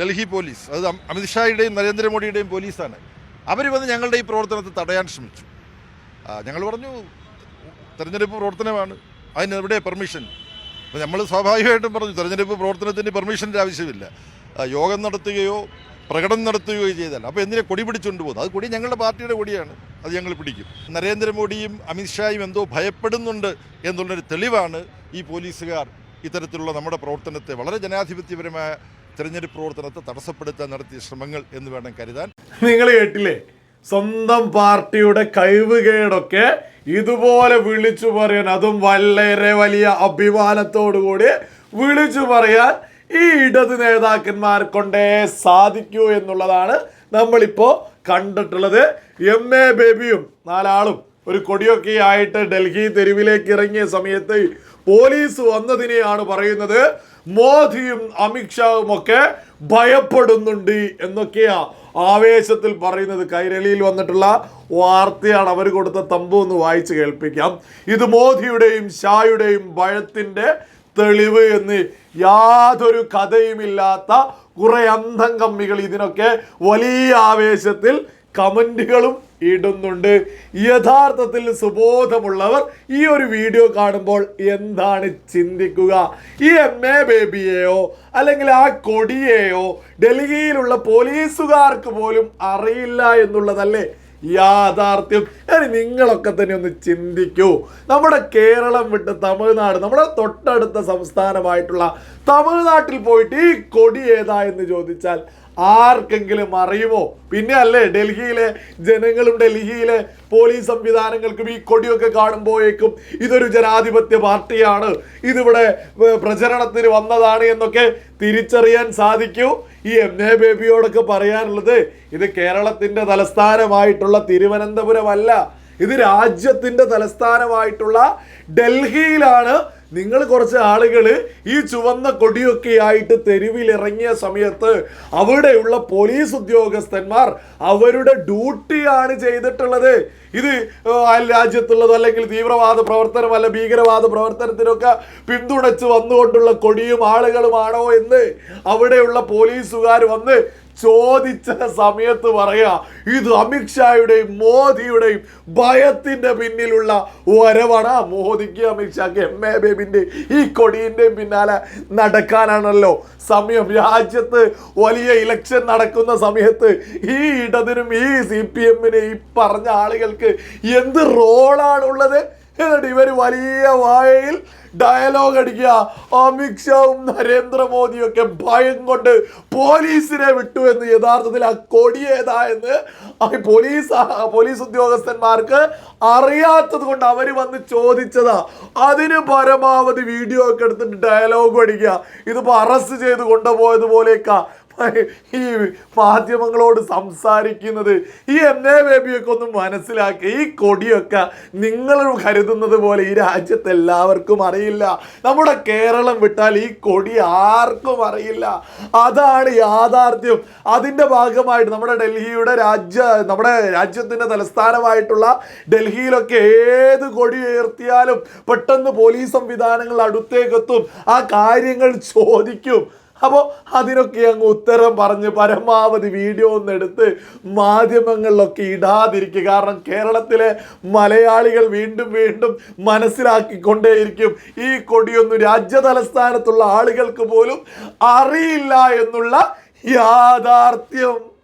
Delhi police അത് അമിത്ഷായുടെയും നരേന്ദ്രമോദിയുടെയും പോലീസാണ്. അവർ വന്ന് ഞങ്ങളുടെ ഈ പ്രവർത്തനത്തെ തടയാൻ ശ്രമിച്ചു. ഞങ്ങൾ പറഞ്ഞു തെരഞ്ഞെടുപ്പ് പ്രവർത്തനമാണ് അതിന് എവിടെ പെർമിഷൻ? അപ്പോൾ നമ്മൾ സ്വാഭാവികമായിട്ടും പറഞ്ഞു തെരഞ്ഞെടുപ്പ് പ്രവർത്തനത്തിന് പെർമിഷന്റെ ആവശ്യമില്ല. യോഗം നടത്തുകയോ പ്രകടനം നടത്തുകയോ ചെയ്താൽ. അപ്പോൾ എന്തിനെ കൊടി പിടിച്ചുകൊണ്ട് പോകുന്നത്? അത് കൊടി ഞങ്ങളുടെ പാർട്ടിയുടെ കൊടിയാണ് അത് ഞങ്ങൾ പിടിക്കും. നരേന്ദ്രമോദിയും അമിത്ഷായും എന്തോ ഭയപ്പെടുന്നുണ്ട് എന്നുള്ളൊരു തെളിവാണ് ഈ പോലീസുകാർ ഇത്തരത്തിലുള്ള നമ്മുടെ പ്രവർത്തനത്തെ വളരെ ജനാധിപത്യപരമായ തെരഞ്ഞെടുപ്പ് പ്രവർത്തനത്തെ തടസ്സപ്പെടുത്താൻ നടത്തിയ ശ്രമങ്ങൾ എന്ന് വേണം കരുതാൻ. നിങ്ങൾ കേട്ടില്ലേ? സ്വന്തം പാർട്ടിയുടെ കഴിവുകേടൊക്കെ ഇതുപോലെ വിളിച്ചു പറയാൻ അതും വളരെ വലിയ അഭിമാനത്തോടു കൂടി വിളിച്ചു പറയാൻ ഈ ഇടത് നേതാക്കന്മാർ കൊണ്ടേ സാധിക്കൂ എന്നുള്ളതാണ് നമ്മളിപ്പോൾ കണ്ടിട്ടുള്ളത്. എം എ ബേബിയും നാലാളും ഒരു കൊടിയൊക്കെ ആയിട്ട് ഡൽഹി തെരുവിലേക്ക് ഇറങ്ങിയ സമയത്ത് പോലീസ് വന്നതിനെയാണ് പറയുന്നത്. മോദിയും അമിത്ഷാവും ഒക്കെ ഭയപ്പെടുന്നുണ്ട് എന്നൊക്കെയാ ആവേശത്തിൽ പറയുന്നത്. കൈരളിയിൽ വന്നിട്ടുള്ള വാർത്തയാണ് അവർ കൊടുത്ത തമ്പു എന്ന് വായിച്ച് കേൾപ്പിക്കാം. ഇത് മോദിയുടെയും ഷായുടെയും ഭയത്തിന്റെ തെളിവ് എന്ന് യാതൊരു കഥയുമില്ലാത്ത കുറെ അന്തം കമ്മികൾ ഇതിനൊക്കെ വലിയ ആവേശത്തിൽ കമന്റുകളും ഇടുന്നുണ്ട്. യഥാർത്ഥത്തിൽ സുബോധമുള്ളവർ ഈ ഒരു വീഡിയോ കാണുമ്പോൾ എന്താണ് ചിന്തിക്കുക? ഈ എം എ ബേബിയെയോ അല്ലെങ്കിൽ ആ കൊടിയെയോ ഡൽഹിയിലുള്ള പോലീസുകാർക്ക് പോലും അറിയില്ല എന്നുള്ളതല്ലേ യാഥാർത്ഥ്യം? ഇനി നിങ്ങളൊക്കെ തന്നെ ഒന്ന് ചിന്തിക്കൂ. നമ്മുടെ കേരളം വിട്ട് തമിഴ്നാട് നമ്മുടെ തൊട്ടടുത്ത സംസ്ഥാനമായിട്ടുള്ള തമിഴ്നാട്ടിൽ പോയിട്ട് ഈ കൊടി ഏതാ എന്ന് ചോദിച്ചാൽ ആർക്കെങ്കിലും അറിയുമോ? പിന്നെ അല്ലേ ഡൽഹിയിലെ ജനങ്ങളും ഡൽഹിയിലെ പോലീസ് സംവിധാനങ്ങൾക്കും ഈ കൊടിയൊക്കെ കാണുമ്പോഴേക്കും ഇതൊരു ജനാധിപത്യ പാർട്ടിയാണ്. ഇതിവിടെ പ്രചരണത്തിന് വന്നതാണ് എന്നൊക്കെ തിരിച്ചറിയാൻ സാധിക്കൂ. ഈ എം എ ബേബിയോടൊക്കെ പറയാനുള്ളത് ഇത് കേരളത്തിന്റെ തലസ്ഥാനമായിട്ടുള്ള തിരുവനന്തപുരമല്ല ഇത് രാജ്യത്തിന്റെ തലസ്ഥാനമായിട്ടുള്ള ഡൽഹിയിലാണ് നിങ്ങൾ കുറച്ച് ആളുകൾ ഈ ചുവന്ന കൊടിയൊക്കെ ആയിട്ട് തെരുവിൽ ഇറങ്ങിയ സമയത്ത് അവിടെയുള്ള പോലീസ് ഉദ്യോഗസ്ഥന്മാർ അവരുടെ ഡ്യൂട്ടിയാണ് ചെയ്തിട്ടുള്ളത്. ഇത് രാജ്യത്തുള്ളത് അല്ലെങ്കിൽ തീവ്രവാദ പ്രവർത്തനം അല്ല ഭീകരവാദ പ്രവർത്തനത്തിനൊക്കെ പിന്തുണച്ച് വന്നുകൊണ്ടുള്ള കൊടിയും ആളുകളുമാണോ എന്ന് അവിടെയുള്ള പോലീസുകാർ വന്ന് ചോദിച്ച സമയത്ത് പറയാ ഇത് അമിത്ഷായുടെയും മോദിയുടെയും ഭയത്തിന്റെ പിന്നിലുള്ള വരവാണ്. മോദിക്ക് അമിത്ഷാക്ക് എം എ ബേബിന്റെ ഈ കൊടിയിന്റെയും പിന്നാലെ നടക്കാനാണല്ലോ സമയം. രാജ്യത്ത് വലിയ ഇലക്ഷൻ നടക്കുന്ന സമയത്ത് ഈ ഇടതിനും ഈ സി പി എമ്മിനെ ഈ പറഞ്ഞ ആളുകൾക്ക് എന്ത് റോളാണുള്ളത് എന്നിട്ട് ഇവർ വലിയ വായയിൽ ഡയലോഗ് അടിക്കുക. അമിത്ഷാവും നരേന്ദ്രമോദിയും ഒക്കെ ഭയം കൊണ്ട് പോലീസിനെ വിട്ടു എന്ന് യഥാർത്ഥത്തിൽ ആ കൊടിയേതാ എന്ന് പോലീസ് പോലീസ് ഉദ്യോഗസ്ഥന്മാർക്ക് അറിയാത്തത് കൊണ്ട് അവർ വന്ന് ചോദിച്ചതാ. അതിന് പരമാവധി വീഡിയോ ഒക്കെ എടുത്തിട്ട് ഡയലോഗ് അടിക്കുക. ഇതിപ്പോ അറസ്റ്റ് ചെയ്ത് കൊണ്ടുപോയതുപോലെയൊക്കെ ഈ മാധ്യമങ്ങളോട് സംസാരിക്കുന്നത് ഈ എം എ ബേബിയൊക്കെ ഒന്ന് മനസ്സിലാക്കി. ഈ കൊടിയൊക്കെ നിങ്ങൾ കരുതുന്നത് പോലെ ഈ രാജ്യത്ത് എല്ലാവർക്കും അറിയില്ല. നമ്മുടെ കേരളം വിട്ടാൽ ഈ കൊടി ആർക്കും അറിയില്ല. അതാണ് യാഥാർത്ഥ്യം. അതിന്റെ ഭാഗമായിട്ട് നമ്മുടെ ഡൽഹിയുടെ രാജ്യ നമ്മുടെ രാജ്യത്തിന്റെ തലസ്ഥാനമായിട്ടുള്ള ഡൽഹിയിലൊക്കെ ഏത് കൊടി ഉയർത്തിയാലും പെട്ടെന്ന് പോലീസ് സംവിധാനങ്ങൾ അടുത്തേക്കെത്തും. ആ കാര്യങ്ങൾ ചോദിക്കും. അപ്പോൾ അതിനൊക്കെ അങ്ങ് ഉത്തരം പറഞ്ഞ് പരമാവധി വീഡിയോ ഒന്ന് എടുത്ത് മാധ്യമങ്ങളിലൊക്കെ ഇടാതിരിക്കുക. കാരണം കേരളത്തിലെ മലയാളികൾ വീണ്ടും വീണ്ടും മനസ്സിലാക്കിക്കൊണ്ടേയിരിക്കും. ഈ കൊടിയൊന്നും രാജ്യ തലസ്ഥാനത്തുള്ള ആളുകൾക്ക് പോലും അറിയില്ല എന്നുള്ള യാഥാർത്ഥ്യം.